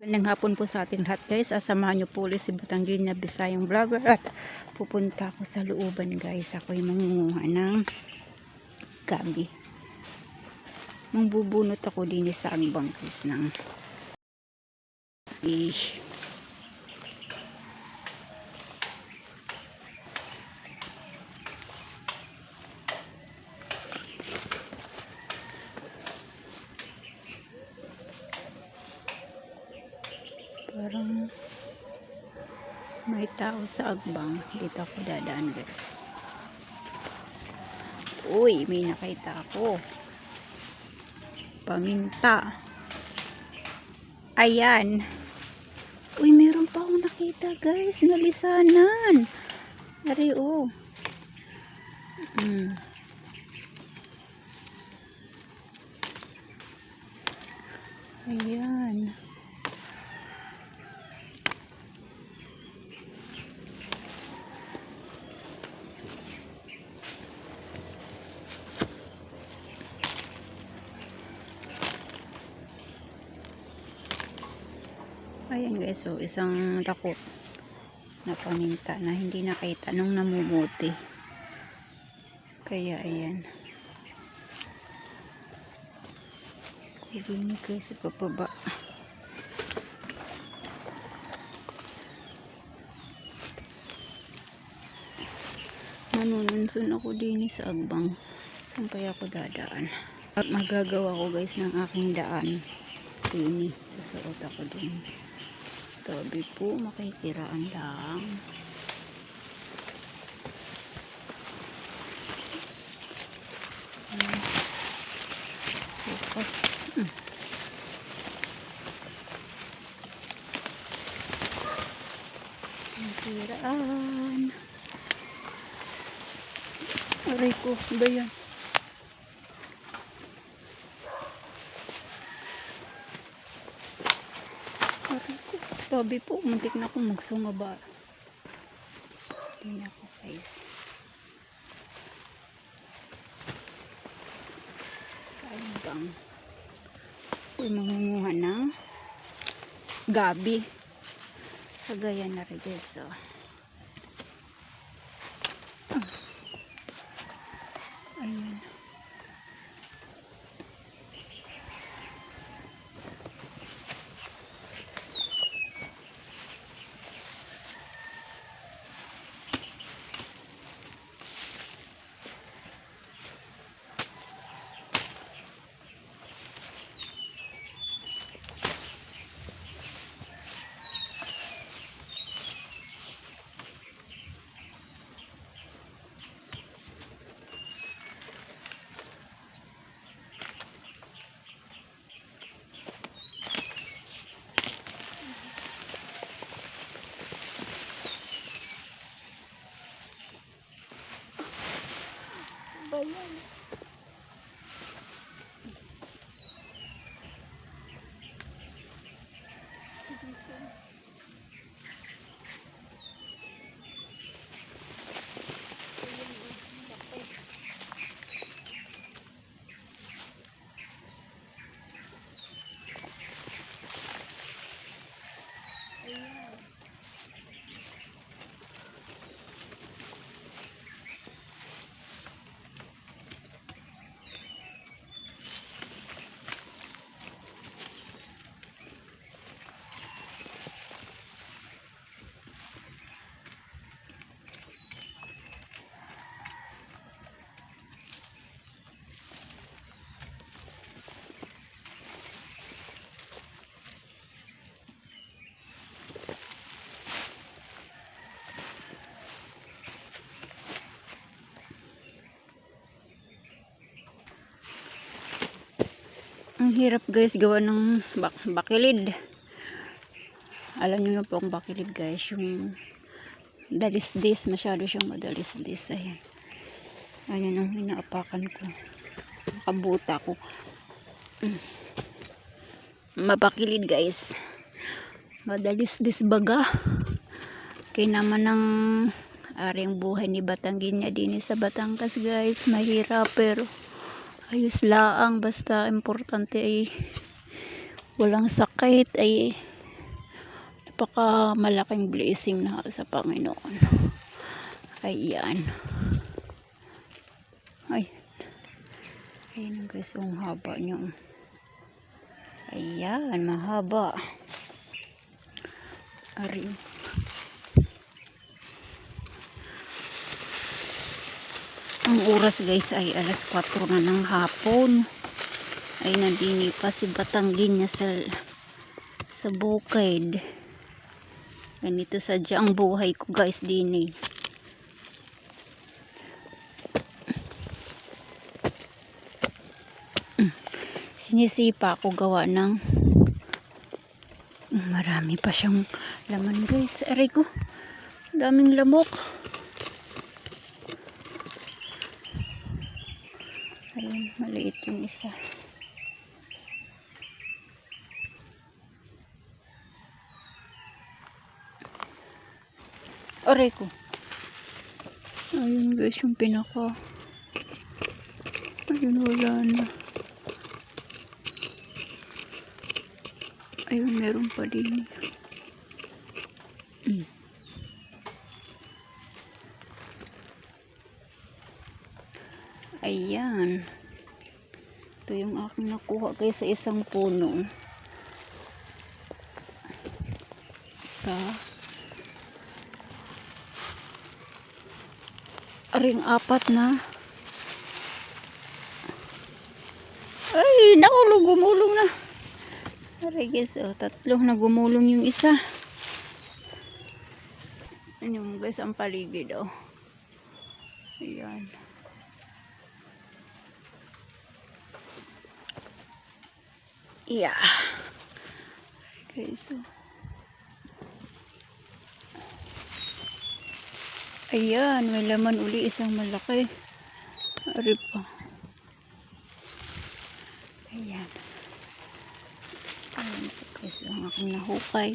Magandang hapon po sa ating lahat guys. Asamahan niyo po ulit si Batanggina Bisayang Vlogger at pupunta ako sa looban guys. Ako yung mangunguha ng gabi. Mangbubunot ako din sa agbang guys ng eh, may tao sa agbang. Dito ako dadaan guys. Uy, may nakita ako. Paminta. Ayan. Uy, meron pa akong nakita guys. Nalisanan. Ari, oh. Mm. Ayan. Ayan guys, so isang dakot na paminta na hindi nakita nung namumuti. Kaya ayan. Kulinig guys bababa. Manununsun ako din sa agbang. Saan kaya ako dadaan? Magagawa ko guys ng aking daan. Ini, susuot ako din. Tabi po, makikiraan lang. Hmm. Makikiraan. Aray ko, ba yan? Aray ko. Tabi po, muntik na akong magsunga ba. Hindi na ako guys. Saan bang? Uy, mangunguha ng gabi. Kagaya na rin guys. Oh. Ang hirap guys gawa ng bak bakilid. Alam niyo na po ang bakilid guys. Yung dalisdis. Masyado siyang madalisdis. Ayan. Ayan ang hinaapakan ko. Nakabuta ko. Mm. Mabakilid guys. Madalisdis baga. Kaya naman ng aring buhay ni Batanggin niya din sa Batangas guys. Mahirap pero ayos laang basta importante ay walang sakit ay napaka malaking blessing na sa Panginoon. Ayan. Ay. Ayan guys, yung haba niyang. Ayan, mahaba. Ari. Ang oras guys ay alas 4 na ng hapon. Ay nandini pa si Batanggin niya sa sa bukid. Ganito sadya ang buhay ko guys din eh. Sinisipa ako gawa ng marami pa siyang laman guys. Aray ko. Daming lamok. Ayun, maliit yung isa. Aray ko. Ayun guys, yung pinaka. Ayun, wala na. Ayun, meron pa din. Mm. Ayan. Ito yung aking nakuha guys sa isang puno. Sa aring apat na. Ay naku gumulong na. Aray guys oh, tatlo na gumulong yung isa. Ano yung guys ang paligid oh. Ayan. Yeah. Guys oh Ayan, may laman uli isang malaki. Ari pa. Ayan. Ayan po guys, ang aking nahukay.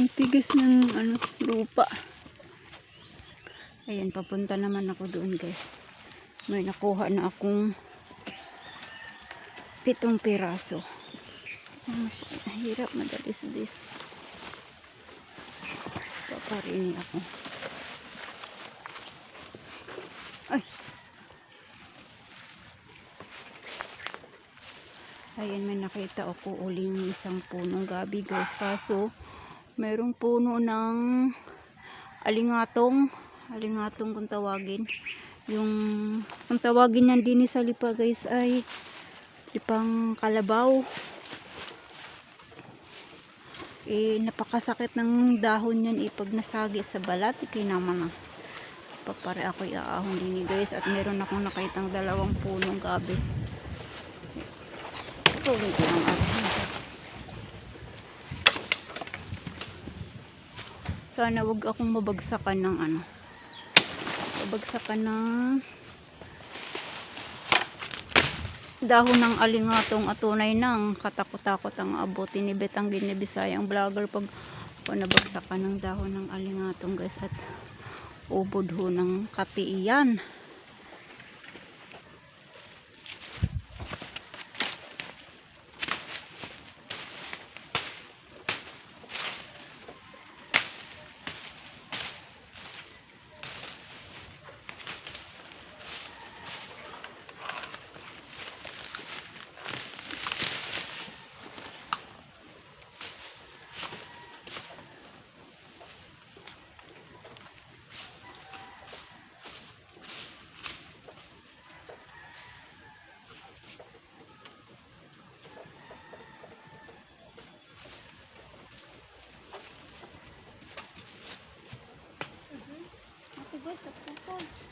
Ang tigas ng ano, lupa. Ayan, papunta naman ako doon guys. May nakuha na akong pitong piraso. Mas hirap madalis-dis. Paparini ako. Ay. Ayan, may nakita ako uling isang punong gabi guys. Kaso, merong puno ng alingatong. Alingatong kung tawagin. Yung, kung tawagin yan din sa lipa guys ay lipang kalabaw eh napakasakit ng dahon yan eh. Nasagi sa balat ikinama na papare ako iaahon din guys at meron akong nakitang dalawang punong gabi. Ito wait lang ahon sana wag akong mabagsakan ng ano mabagsakan ng dahon ng alingatong at tunay ng katakot-takot ang abuti ni Betang Ginibisayang vlogger pag panabagsakan ng dahon ng alingatong guys at ubod ho ng katiiyan sa pupo.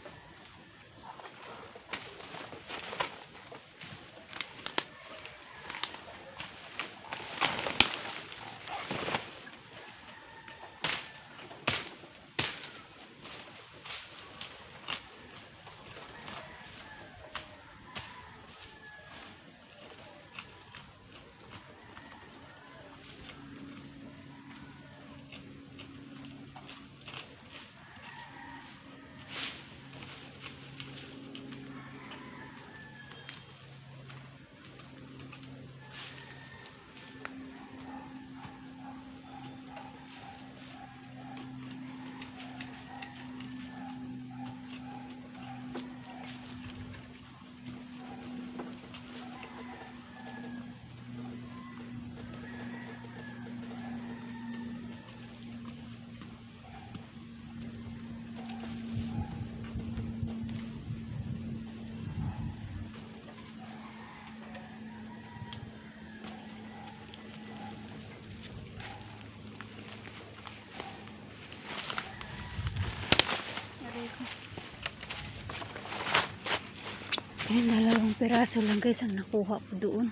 Ayan, dalawang piraso lang guys ang nakuha ko doon.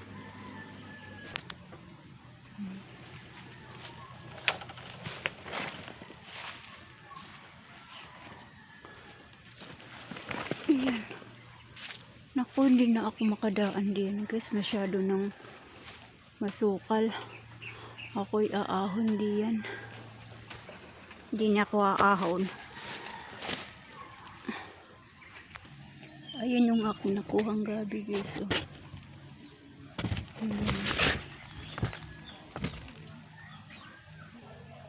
Ayan. Naku, hindi na ako makadaan din guys. Masyado nang masukal. Ako'y aahon diyan. Hindi na ako aahon. Ayan yung aking nakuhang gabi guys. Oh. Hmm.